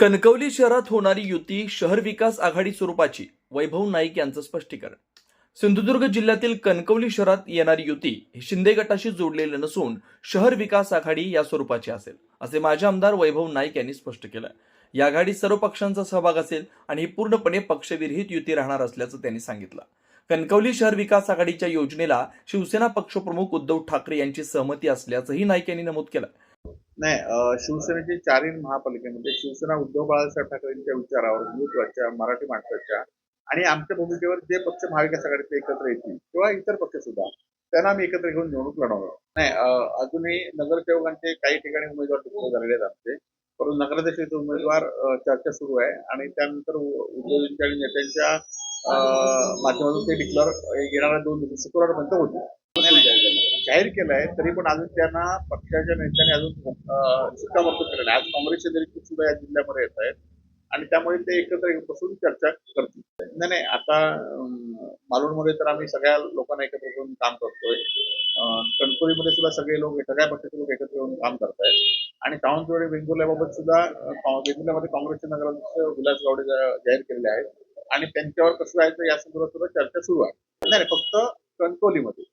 कणकवली शहरात होणारी युती शहर विकास आघाडी स्वरूपाची वैभव नाईक यांचं स्पष्टीकरण. सिंधुदुर्ग जिल्ह्यातील कणकवली शहरात येणारी युती ही शिंदे गटाशी जोडलेली नसून शहर विकास आघाडी या स्वरूपाची असेल असे माजी आमदार वैभव नाईक यांनी स्पष्ट केलं. या आघाडीत सर्व पक्षांचा सहभाग असेल आणि ही पूर्णपणे पक्षविरहित युती राहणार असल्याचं त्यांनी सांगितलं. कणकवली शहर विकास आघाडीच्या योजनेला शिवसेना पक्षप्रमुख उद्धव ठाकरे यांची सहमती असल्याचंही नाईक यांनी नमूद केलं. नाही शिवसेनेचे चारही महापालिकेमध्ये शिवसेना उद्धव बाळासाहेब ठाकरेंच्या विचारावर हिंदुत्वाच्या मराठी माणसाच्या आणि आमच्या भूमिकेवर जे पक्ष महाविकास आघाडीचे एकत्र येतील किंवा इतर पक्ष सुद्धा त्यांना आम्ही एकत्र घेऊन निवडणूक लढवणार नाही अजूनही नगरसेवकांचे काही ठिकाणी उमेदवार डिक्लेअर झालेले आहेत आमचे परंतु नगराध्यक्षाचे उमेदवार चर्चा सुरू आहे आणि त्यानंतर उद्योजकांच्या आणि नेत्यांच्या माध्यमातून ते डिक्लेअर येणाऱ्या दोन शुक्रवारपर्यंत होतील. जाहीर केलाय तरी पण अजून त्यांना पक्षाच्या नेत्यांनी अजून अं, शिक्कामोर्तब केलं नाही. आज काँग्रेसचे निरीक्षक सुद्धा या जिल्ह्यामध्ये येत आहेत. आणि त्यामुळे ते एकत्र बसून चर्चा करतील. नाही नाही आता मालवणमध्ये तर आम्ही सगळ्या लोकांना एकत्र करून काम करतोय. अं, सुद्धा सगळे लोक सगळ्या पक्षाचे लोक एकत्र येऊन काम करतायत. आणि सावंतवाडी वेंगुर्ल्याबाबत सुद्धा वेंगुर्ल्यामध्ये काँग्रेसचे नगराध्यक्ष विलास गावडे जाहीर केलेले आहेत. आणि त्यांच्यावर कसं जायचं या संदर्भात सुद्धा चर्चा सुरू आहे. नाही, फक्त कणकोलीमध्ये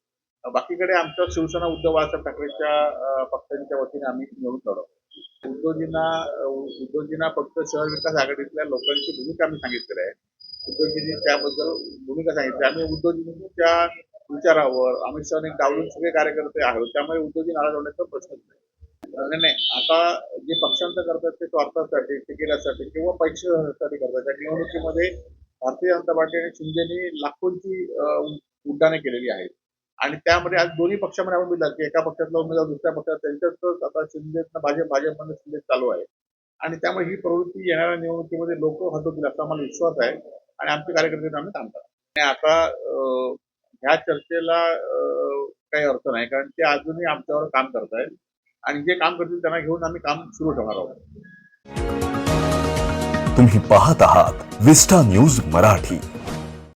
बाकीकडे आमच्या शिवसेना उद्धव बाळासाहेब ठाकरेच्या पक्षांच्या वतीने आम्ही निवडून लढवतो. उद्धवजींना उद्धवजींना फक्त शहर विकास आघाडीतल्या लोकांची भूमिका आम्ही सांगितलेली आहे. उद्धवजींनी त्याबद्दल भूमिका सांगितली. आम्ही उद्धवजींच्या विचारावर अमित शहाने डावलून सगळे कार्यकर्ते आहोत त्यामुळे उद्धवजी नाराज होण्याचा प्रश्नच नाही. नाही नाही आता जे पक्षांतर करतात ते स्वार्थासाठी तिकिटासाठी किंवा पैशासाठी करतात. त्या निवडणुकीमध्ये भारतीय जनता पार्टी आणि शिंदेनी लाखोंची उड्डाणे केलेली आहेत. आणि त्यामध्ये आज दोन्ही पक्षामध्ये आपण बघितलं की एका पक्षातला उमेदवार दुसऱ्या पक्षात त्यांच्यातच आता शिंदे भाजप भाजपमध्ये शिंदे चालू आहे. आणि त्यामुळे ही प्रवृत्ती येणाऱ्या निवडणुकीमध्ये लोक हटवतील असा आम्हाला विश्वास आहे आणि आमचे कार्यकर्ते आम्ही काम करतो आणि आता ह्या चर्चेला काही अर्थ नाही कारण ते अजूनही आमच्यावर काम करतायत आणि जे काम करतील त्यांना घेऊन आम्ही काम सुरू ठेवणार आहोत. तुम्ही पाहत आहात विस्टा न्यूज मराठी.